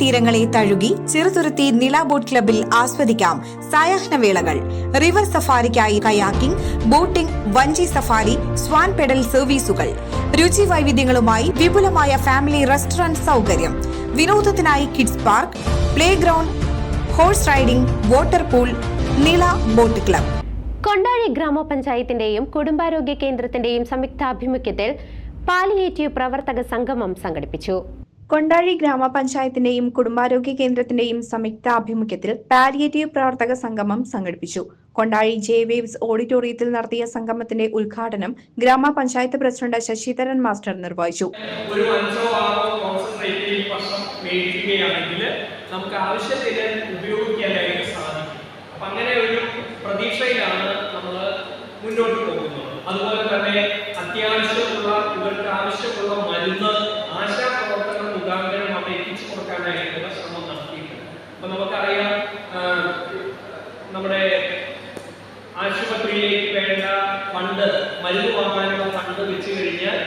തീരങ്ങളെ തഴുകി ചെറുതുരുത്തി നില ബോട്ട് ക്ലബിൽ ആസ്വദിക്കാം സായാഹ്നവേളകൾ റിവർ സഫാരിക്കായി കയാക്കിംഗ് ബോട്ടിംഗ് വഞ്ചി സഫാരി സ്വാൻ പെഡൽ സർവീസുകൾ. രുചി വൈവിധ്യങ്ങളുമായി വിപുലമായ ഫാമിലി റെസ്റ്റോറന്റ് സൗകര്യം. വിനോദത്തിനായി kids park play ground horse riding water pool Nila boat club. Kondazhy ഗ്രാമപഞ്ചായത്തിന്റെയും കുടുംബാരോഗ്യ കേന്ദ്രത്തിന്റെയും സംയുക്താഭിമുഖ്യത്തിൽ പാലിയേറ്റീവ് പ്രവർത്തക സംഗമം സംഘടിപ്പിച്ചു. കൊണ്ടാഴി ഗ്രാമപഞ്ചായത്തിന്റെയും കുടുംബാരോഗ്യ കേന്ദ്രത്തിന്റെയും സംയുക്ത ആഭിമുഖ്യത്തിൽ പാലിയേറ്റീവ് പ്രവർത്തക സംഗമം സംഘടിപ്പിച്ചു. കൊണ്ടാഴി ജെ വേവ്സ് ഓഡിറ്റോറിയത്തിൽ നടത്തിയ സംഗമത്തിന്റെ ഉദ്ഘാടനം ഗ്രാമപഞ്ചായത്ത് പ്രസിഡന്റ് ശശിധരൻ മാസ്റ്റർ നിർവഹിച്ചു. ഒരു നമുക്ക് ആവശ്യത്തിന് ഉപയോഗിക്കാനായിട്ട് സാധിക്കും. അപ്പം അങ്ങനെ ഒരു പ്രതീക്ഷയിലാണ് നമ്മൾ മുന്നോട്ട് പോകുന്നത്. അതുപോലെ തന്നെ അത്യാവശ്യമുള്ള ഇവർക്ക് ആവശ്യമുള്ള മരുന്ന് ഫണ്ട് മരുന്ന് വാങ്ങാനുള്ള ഫണ്ട് വെച്ച് കഴിഞ്ഞാൽ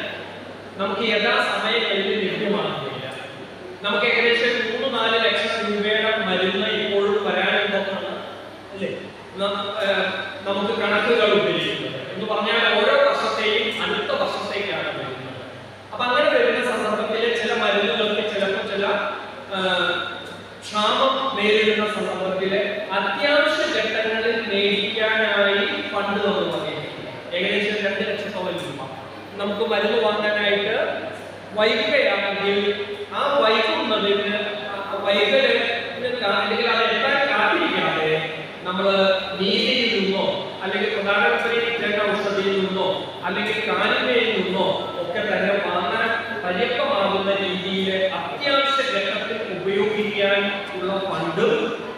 നമുക്ക് യഥാസമയങ്ങളിൽ ലഭ്യമാകുന്നില്ല. നമുക്ക് ഏകദേശം മൂന്ന് നാല് ലക്ഷം രൂപയുടെ മരുന്ന് ഇപ്പോഴും വരാനുണ്ടെന്നാണ് അല്ലേ? നമുക്ക് കണക്കുകൾ ഉപയോഗിക്കുന്നത് എന്ന് പറഞ്ഞാൽ ഓരോ വർഷത്തെയും അടുത്ത വർഷത്തേക്കാണ് വരുന്നത്. അപ്പൊ അങ്ങനെ വരുന്ന സന്ദർഭത്തിൽ ചില മരുന്നുകൾക്ക് ചിലപ്പോൾ ചില ക്ഷാമം നേരിടുന്ന സന്ദർഭത്തിൽ അത്യാവശ്യ ഘട്ടങ്ങളിൽ നേടിക്കാനായി ഫണ്ട് നമ്മൾ രണ്ട് ലക്ഷത്തോളം രൂപ നമുക്ക് മരുന്ന് വാങ്ങാനായിട്ട് വൈകുകയാണെങ്കിൽ ആ വൈകുന്നതിന് ആ വൈകൽ അല്ലെങ്കിൽ അത് എത്താൻ കാത്തിരിക്കാതെ നമ്മൾ നീതിയിൽ നിന്നോ അല്ലെങ്കിൽ പ്രധാനമന്ത്രി ജന ഔഷധിയിൽ നിന്നോ അല്ലെങ്കിൽ കാലിമയിൽ നിന്നോ ഒക്കെ തന്നെ വാങ്ങാൻ പര്യാപ്തമാകുന്ന രീതിയിൽ അത്യാവശ്യ ഘട്ടത്തിൽ ഉപയോഗിക്കാൻ ഉള്ള ഫണ്ട്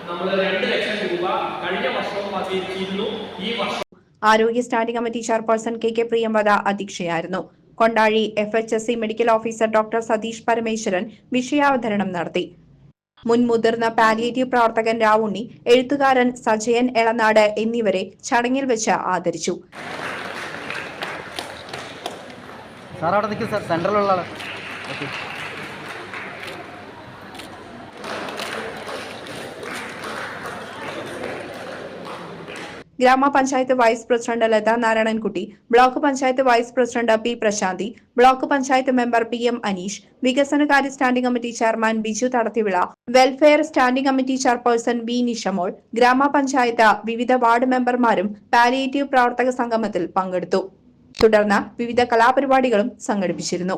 നമ്മൾ രണ്ട് ലക്ഷം രൂപ കഴിഞ്ഞ വർഷം പതിച്ചിരുന്നു ഈ വർഷം ആരോഗ്യ standing committee chairperson K K Priyamvada അധ്യക്ഷയായിരുന്നു. Kondazhy F H S C medical officer doctor Satheesh Parameswaran വിഷയാവതരണം നടത്തി. മുൻ മുതിർന്ന പാലിയേറ്റീവ് പ്രവർത്തകൻ രാവുണ്ണി എഴുത്തുകാരൻ സജയൻ എളനാട് എന്നിവരെ ചടങ്ങിൽ വെച്ച് ആദരിച്ചു. സാർ അവിടെ നിൽക്കും sir സെൻട്രലുള്ള grama panchayat vice president Latha Narayanankutty block panchayat vice president P Prasanthi block panchayat member P M Aneesh വികസനകാര്യ standing committee chairman Biju Thadathivila welfare standing committee chairperson B Nishamol grama panchayat വിവിധ ward മെമ്പർമാരും palliative പ്രവർത്തക സംഗമത്തിൽ പങ്കെടുത്തു. തുടർന്ന് വിവിധ കലാപരിപാടികളും സംഘടിപ്പിച്ചിരുന്നു.